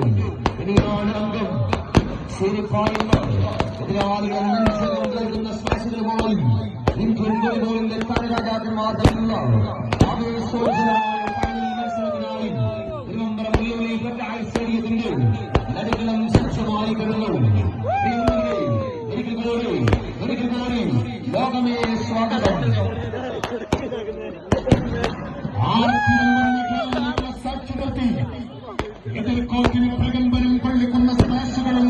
പൊട്ടിത്തെറിച്ചു കഴിഞ്ഞു ഇനിയാണ് അംഗം ശരിപ്പായുന്ന എതിരാളികൾ മനുഷ്യരും കേൾക്കുന്ന സ്മാശുകളുമായി ഇന്ത്യൻ വോളിബോളിന്റെ താരരാജാക്കന്മാർ തമ്മിലുള്ള ആവേശോജ്വലമായ ഫൈനൽ മത്സരത്തിനായി തിരുവനന്തപുരം വെല്ലുവിളി പെറ്റായി സ്റ്റേഡിയത്തിന്റെ നടുക്കളം സജ്ജമായി പ്രിയമുള്ളവരെ, ഒരിക്കൽ കൂടി ഒരിക്കൽ കൂടി ലോകമേ സ്വാഗതം. സാക്ഷികെത്തി എതിർ കോർട്ടിന് പ്രഗത്ഭനും പള്ളിക്കുന്ന സ്മാഷുകളും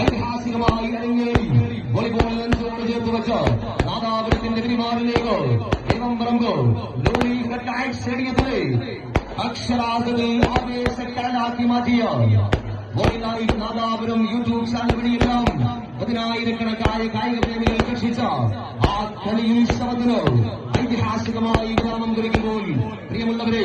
ഐതിഹാസികമായി അരങ്ങേറി വോളിബോൾ ലെൻസോട് ചേർത്ത് വെച്ച നാദാപുരത്തിന്റെ പെരുമാറിലേക്ക് ദൈവം പറമ്പ് ലോറി ഹെഡ്ലൈറ്റ് സ്റ്റേഡിയത്തിലെ അക്ഷരാർത്ഥത്തിൽ ആവേശക്കടലാക്കി മാറ്റിയ വോളിനായി നാദാപുരം യൂട്യൂബ് ചാനൽ വഴിയെല്ലാം പതിനായിരക്കണക്കായ കായിക പ്രേമികൾ കർഷിച്ച ആ കളിയുത്സവത്തിന് ഐതിഹാസികമായി വിരാമം കുറിക്കുമ്പോൾ പ്രിയമുള്ളവരെ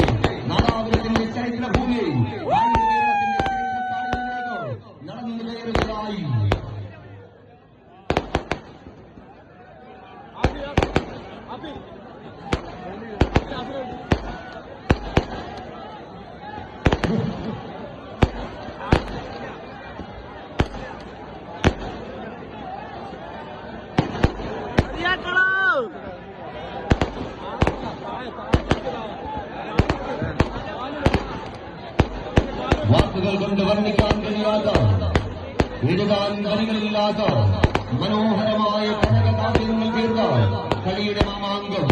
ವಾಕ್ಯಗಳು ಬಂದು ವರ್ಣಿಕೆ ಅಂಗನಿಯಾದ ಹಿಡಿದ ಅಂಗನಿಗಳಿಲ್ಲಾದ ಮನೋಹರಮಾಯ ಕನಕ ಕಾವ್ಯಗಳು ಬೀರ್ದ కలియుడి మామాంగం